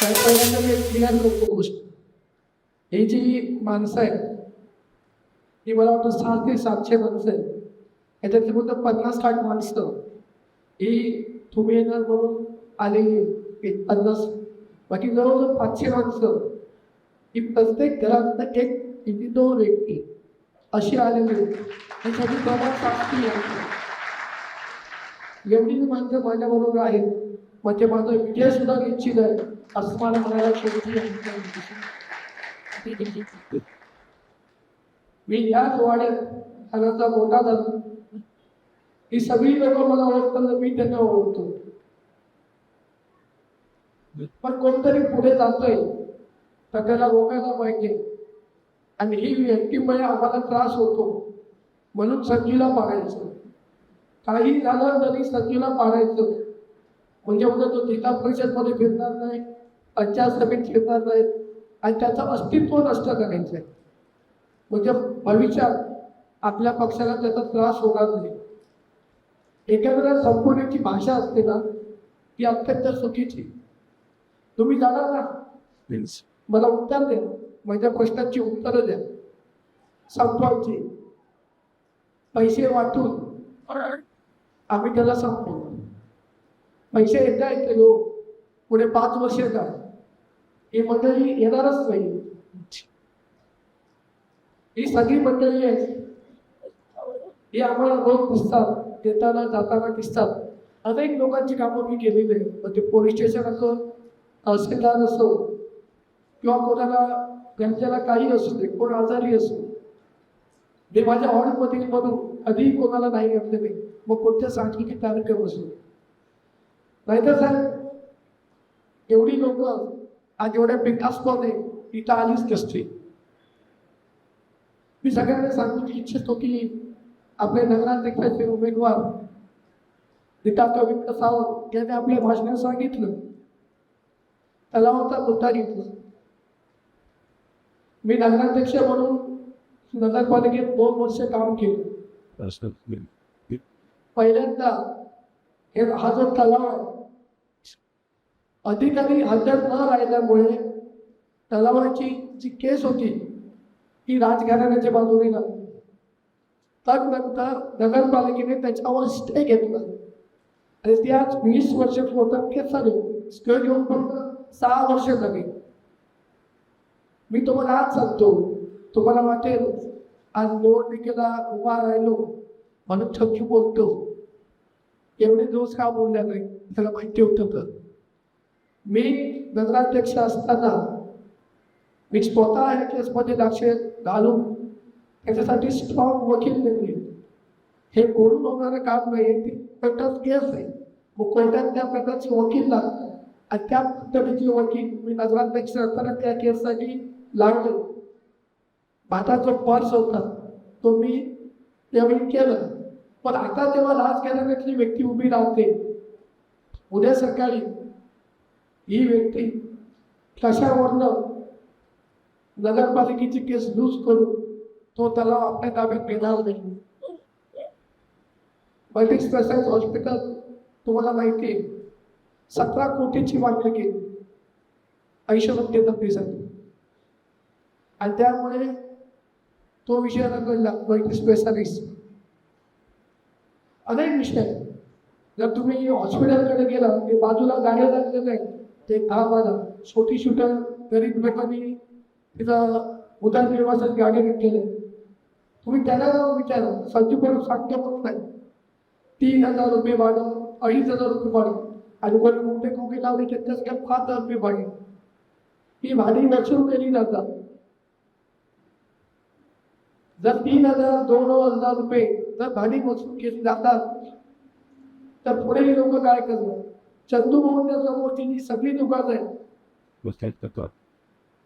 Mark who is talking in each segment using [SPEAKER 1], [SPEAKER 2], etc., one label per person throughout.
[SPEAKER 1] काही पहिल्यांदा मी क्लिअर करतो गोष्ट ही जी माणसं आहेत ही मला वाटतं सहा ते सातशे माणसं आहेत. याच्यातली फक्त पन्नास साठ माणसं. ही तुम्ही येणार म्हणून आलेली आहेत. एक पन्नास. बाकी जवळजवळ पाचशे माणसं. ही प्रत्येक घरात एक किती दोन व्यक्ती अशी आलेली आहेत. सगळी प्रमाण साक्षी आहे. एवढी माणसं माझ्याबरोबर आहेत. म्हणजे माझं विजय सुद्धा निश्चित आहे. असं मला म्हणायला शेवटी मी याच वाड्यात घराचा मोठा झालो ही सगळी लोक मला ओळखताना मी त्यांना ओळखतो. पण कोणतरी पुढे जातोय तर त्याला रोखायला पाहिजे. आणि ही व्यक्तीमुळे आम्हाला त्रास होतो म्हणून संजूला पाडायचं. काही झालं तरी संजूला पाडायचं. म्हणजे उद्या तो जिल्हा परिषदमध्ये फिरणार नाही. पंचायत सभेत फिरणार नाही आणि त्याचं अस्तित्व नष्ट करायचं आहे म्हणजे भविष्यात आपल्या पक्षाला त्याचा त्रास होणार नाही. एखाद्याला संपवण्याची भाषा असते ना ती अत्यंत चुकीची. तुम्ही जाणार ना? मला उत्तर द्या. माझ्या प्रश्नांची उत्तरं द्या. संपवायची. पैसे वाटून. आम्ही त्याला संपवू. पैसे एकदा येते लोक. पुढे पाच वर्ष का ही मंडळी येणारच नाही. ही सगळी मंडळी आहेत. ही आम्हाला रोज दिसतात येताना जाताना दिसतात. अनेक लोकांची कामं मी केलेली आहे म्हणजे पोलीस स्टेशन असो तहसीलदार असो किंवा कोणाला घरच्याला काही असू दे कोण आजारी असो ते माझ्या हॉलमधील म्हणून कधीही कोणाला नाही घातले नाही मग कोणत्या सांस्कृतिक कार्यक्रम असो? नाहीतर साहेब एवढी लोक आज एवढ्या बिनधास्तपणे इथं आलीच नसते. मी सगळ्यांना सांगू इच्छितो की आपले नगराध्यक्षाचे उमेदवार रीता गोविंद सावंत यांनी आपल्या भाषणात सांगितलं. तलावाचा मुद्दा घेतला. मी नगराध्यक्ष म्हणून नगरपालिकेत दोन वर्ष काम केलं. पहिल्यांदा हे हा जो तलाव आहे अधिकारी हजर न राहिल्यामुळे तलावाची जी केस होती ती राजघराण्याच्या बाजूने लागली त्यानंतर नगरपालिकेने त्याच्यावर स्टे घेतला. आणि ते आज वीस वर्ष होतात केस झाले स्टे घेऊन फक्त सहा वर्ष झाली. मी तुम्हाला आज सांगतो तुम्हाला वाटेल आज निवडणुकीला उभा राहिलो म्हणून छक्की बोलतो एवढे दिवस का बोलल्या नाही? त्याला माहिती होतं तर मी नगराध्यक्ष असताना मी स्वतः ह्या केसमध्ये लक्ष घालून त्याच्यासाठी स्ट्रॉंग वकील नेमले हे कोणून होणारं काम नाही ती कोर्टात केस आहे. मग कोर्टात त्या प्रकारचे वकील लागतात. आणि त्या पद्धतीचे वकील मी नगराध्यक्ष असताना त्या केससाठी लागलो. माझा जो पर्स होता. तो मी त्यावेळी केलं. पण आता तेव्हा राजकारणातली व्यक्ती उभी राहते. उद्या सकाळी ही व्यक्ती कशावरनं नगरपालिकेची केस लूज करून तो त्याला आपल्या ताब्यात घेणार नाही. मल्टी स्पेशालिस्ट हॉस्पिटल तुम्हाला माहिती आहे. सतरा कोटीची मागणी केली. ऐशोमध्य तब्येसाठी आणि त्यामुळे तो विषय रंगला मल्टी स्पेशालिस्ट अनेक विषय. आहेत. जर तुम्ही हॉस्पिटलकडे गेला की बाजूला गाड्या लागलेल्या आहेत ते दहा बारा, छोटी शूटर गरीब लोकांनी तिथं उदरनिर्वाहासाठी गाडी घेतलेले तुम्ही त्याला विचारा संजीवकडे सांगतो पण नाही. तीन हज़ार रुपये भाडं अडीच हज़ार रुपये भाडं आणि वर मोठे खोके लावले त्यांच्याच काय पाच हज़ार रुपये भाडे ही भाडी वसूल केली जातात जर तीन हज़ार, दोन हज़ार रुपये जर भाडी वसूल केली जातात, तर पुढे लोक काय करणार? चंदू मोहनच्या सगळी दुकानं आहेत.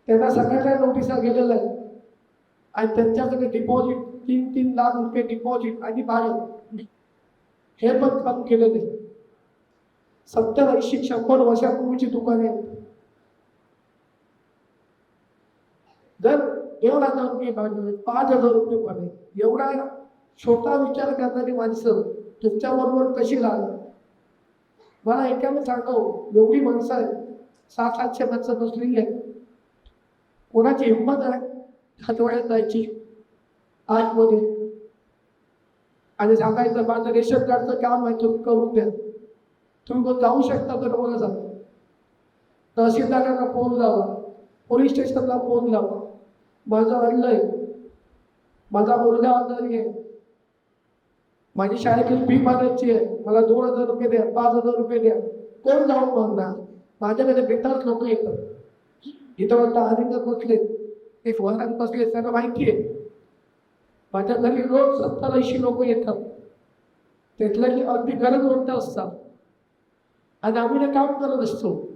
[SPEAKER 1] त्यांना सगळ्यांना नोटिसा गेलेल्या आहेत. आणि त्यांच्याकडे डिपॉझिट तीन तीन लाख रुपये डिपॉझिट आणि भाडं हे पण काम केलं नाही सत्तर ऐंशी शंभर वर्षापूर्वीची दुकाने आहेत? जर दोन हजार रुपये भाडं पाच हजार रुपये भाडे एवढा छोटा विचार करणारी माणसं तुमच्याबरोबर कशी राहणार? मला एकाने सांगावं एवढी माणसं आहेत. सात सातशे माणसं बसलेली आहे कोणाची हिंमत आहे? हातवाड्यात जायची. आजमध्ये आणि सांगायचं माझं रेशन कार्डचं काम आहे तुम्ही करून द्या. तुम्ही कोण जाऊ शकता तर मला सांगा. तहसीलदारांना फोन लावा. पोलीस स्टेशनला फोन लावा. माझं अडलंय. माझा मुलगा आजारी आहे. माझी शाळेतील फी भरायची आहे. मला दोन हजार रुपये द्या पाच हजार रुपये द्या. कोण जाऊन मागणार? माझ्याकडे बेताच लोक येतात. इथं आता आनंदात बसले. ते फवारात बसले त्यांना माहिती आहे. माझ्या घरी रोज सत्तर ऐंशी लोक येतात. त्यातल्या की अगदी गरज होत असतात. आणि आम्ही ना काम करत असतो.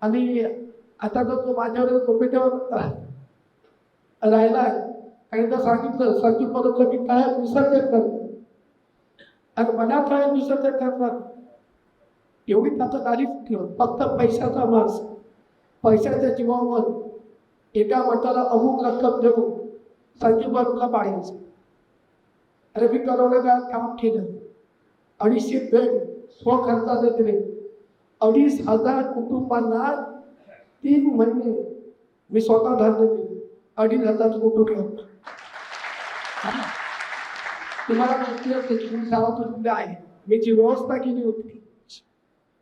[SPEAKER 1] आणि आता जर तो माझ्यावर कोपेट्यावर राहिला एकदा सांगितलं सांगितलं बरोबर की काय विसर्जन करतो आणि मला काय दुसरं तर करणार एवढी त्याचं तारीफ ठेवून फक्त पैशाचा मास पैशाच्या जीवावर एका मठाला अमुक रक्कम देऊन संजीव तुला पाडायचं अरे मी करोना काम केलं. अडीचशे बेड स्वखर्चाने दिले. अडीच हजार कुटुंबांना तीन महिने मी स्वतः धान्य दिले अडीच हजार कुटुंब. तुम्हाला माहिती असते तुम्ही गावातून आहे? मी जी व्यवस्था केली होती.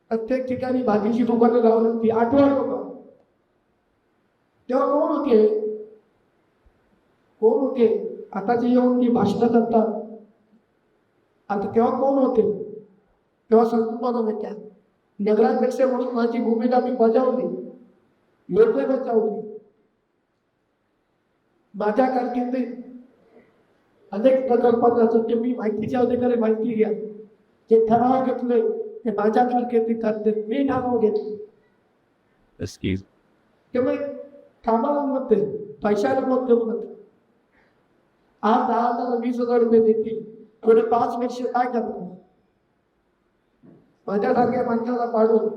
[SPEAKER 1] प्रत्येक ठिकाणी भाजीची दुकानं लावली होती आठवण लोक तेव्हा कोण होते? कोण होते? आता जे येऊन ती भाषणं करतात. आता तेव्हा कोण होते? तेव्हा संकल्पना होत्या नगराध्यक्ष म्हणून माझी भूमिका मी बजावली. योग्य बजावली. माझ्या कारकिर्दीत अनेक प्रकल्पांचं ते मी माहितीच्या अधिकारी माहिती घ्या जे ठराव घेतले ते माझ्या ठरले मी ठराव घेतले. त्यामुळे कामामध्ये पैशामध्ये होत आज दहा हजार वीस हजार रुपये देतील. थोडे पाच वर्ष काय करणार? माझ्यासारख्या माणसाला पाडून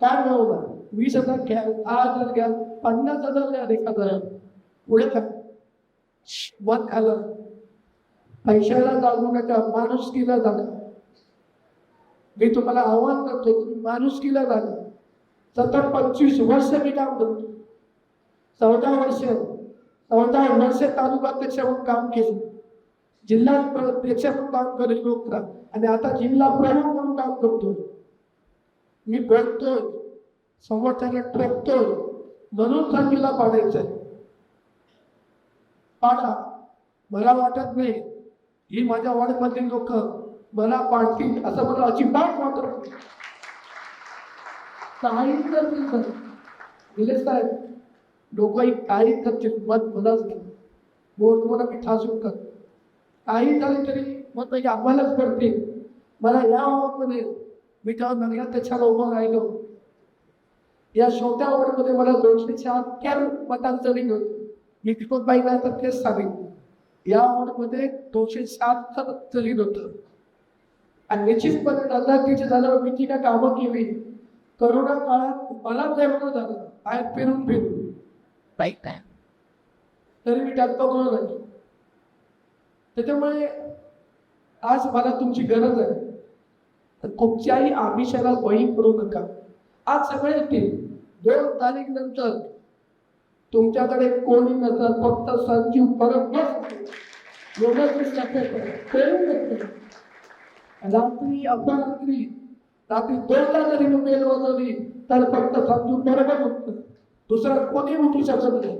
[SPEAKER 1] काय मिळवणार? वीस हजार घ्या दहा हजार घ्या पन्नास हजार द्या एखादा पुढे काय? मत आलं पैशाला जाऊ नका माणुसकीला जागा मी तुम्हाला आव्हान करतो तुम्ही माणुसकीला जागा सतत पंचवीस वर्ष मी काम करतो. चौदा वर्ष चौदा वर्ष तालुकाध्यक्ष म्हणून काम केलं. जिल्हा अध्यक्ष म्हणून काम करेल लोक. आणि आता जिल्हा प्रमुख म्हणून काम करतो मी बघतोय समोरच्याला ट्रकतोय म्हणून सांगीला पाडायचं पाडा. मला वाटत नाही. ही माझ्या वार्डमधील लोक मला पाळतील असं मला अजिबात मात्र नाही. काही तर निलेश साहेब लोकही काही करतील मत मलाच घ्या बोट मला मी ठासून कर. काही झालं तरी मत म्हणजे आम्हालाच करते. मला या आवडमध्ये मी त्या नगरात त्याच्याला उभं राहिलो. या छोट्या आवडमध्ये मला दोनशे चार मतांतरी होती मी तिकडून पाहिला तर तेच सांगेन. या आवडमध्ये दोनशे सात तरी होतं. आणि निश्चितपणे नगराध्यक्ष झाल्यावर मी ती काय कामं केली? करोना काळात मला तेवढं झालं? बाहेर फिरून फिरून.
[SPEAKER 2] Right there.
[SPEAKER 1] तरी मी त्यात पकडून नाही त्याच्यामुळे आज मला तुमची गरज आहे. तर कुठच्याही आमिषाला बळी पडू नका. आज सगळे येतील. दोन तारीख नंतर तुमच्याकडे कोणी नसतात फक्त संजीव परत बस. एवढंच रात्री रात्री दोनदा जरी मी मेल वाजवली तर फक्त संजीव बरोबर होतं दुसरा कोणी उठू शकत नाही.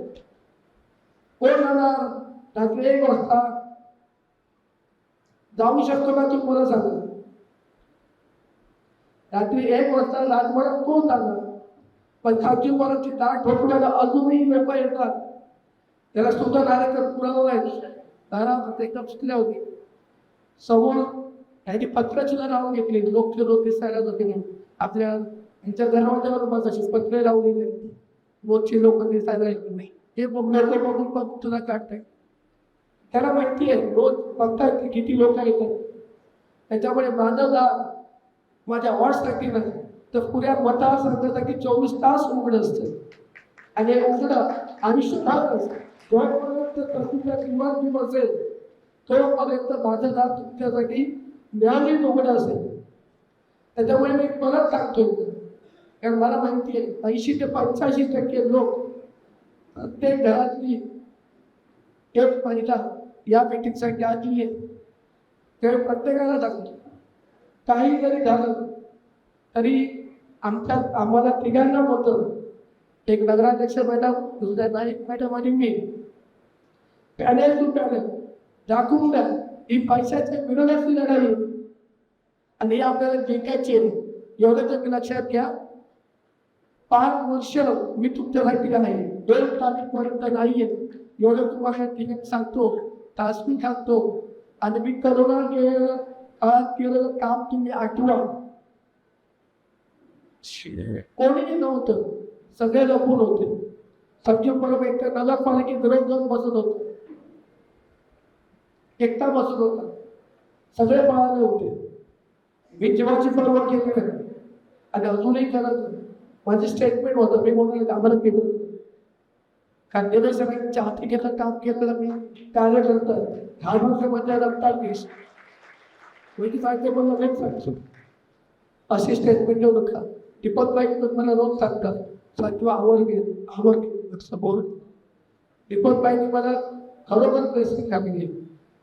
[SPEAKER 1] कोण राहणार? रात्री एक वाजता. जाऊ शकतो का तुम्हाला मला सांगा? रात्री एक वाजता राजवाड्यात कोण जाणार? पण सावजी महाराजची दाट ठोकण्याला अजूनही लोक येतात. त्याला सुद्धा कार्यक्रम पुरावा नाही. दारात एकदम सुटल्या होती. समोर त्यांनी पत्राची लावून घेतली लोक लोक दिसायला जाते आपल्या आपल्या यांच्या दरवाज्यावर अशी पत्रे लावली होती रोजची लोक दिसायला येत नाही. हे बघणार बघून पण तुला काढताय त्याला माहिती आहे रोज बघताय की किती लोक येतात. त्याच्यामुळे माझं जा माझ्या वॉटसाठी नाही. तर पुऱ्या मतदारसंघासाठी चोवीस तास उघडं असतं. आणि हे उघडं आयुष्य भाग जोपर्यंत प्रसिद्ध किंवा जीव असेल तोपर्यंत माझं दार तुमच्यासाठी ज्ञानही उघडं असेल. त्याच्यामुळे मी परत सांगतो कारण मला माहिती आहे ऐंशी ते पंच्याऐंशी टक्के लोक प्रत्येक घरातली एक महिला या मीटिंगसाठी आली आहे. ते प्रत्येकाला सांगतो. काही जरी झालं तरी आमच्या आम्हाला तिघांना होतं एक नगराध्यक्ष मॅडम दुसऱ्या नाईक मॅडम आणि मी. पॅनेल टू पॅनेल दाखवून द्या. ही पैशाच्या विरोधातली लढाई आणि हे आपल्याला जिंकायची आहे एवढं तर लक्षात घ्या. पाच वर्ष मी तुमच्या माहितीला नाही? दोन तारीखपर्यंत नाही आहे एवढं तुम्हाला तिने सांगतो तास मी सांगतो. आणि मी करोना के- काळात केलेलं काम तुम्ही आठवा. कोणीही नव्हतं. सगळे लपून होते संजीव परब एकटा तर नगरपालिकेत रोज जाऊन बसत होतो. एकटा बसत होता. सगळे पळाले होते. मी जीवाची बरोबर केली नाही. आणि अजूनही करत नाही. माझे स्टेटमेंट होतं. मी बोलले आम्हाला केलं कारण निदर्शनाच्या हाती घेतलं काम केलं मी. कार्यकर्ता धार्मिक रक्तात वीस मी सांगते पण लगेच सांगतो असे स्टेटमेंट देऊ नका. दीपक बाईक मला रोज सांगतात किंवा आवड घे आवड घे असं बोल दीपक बाईने मला खरोखर प्रेसिंग आहे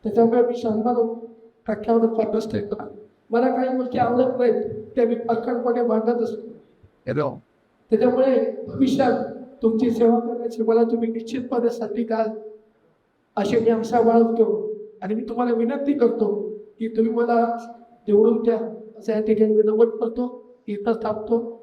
[SPEAKER 1] त्याच्यामुळे मी शंभर टक्क्यावर पन्नास येतो मला काही गोष्टी आवडत नाहीत त्या मी पक्कडपणे मांडत असतो त्याच्यामुळे भविष्यात तुमची सेवा करण्याची मला तुम्ही निश्चितपणे साठी द्याल अशी मी आशा बाळगतो आणि मी तुम्हाला विनंती करतो की तुम्ही मला निवडून द्या. असं या ठिकाणी विनवट करतो. इथं थांबतो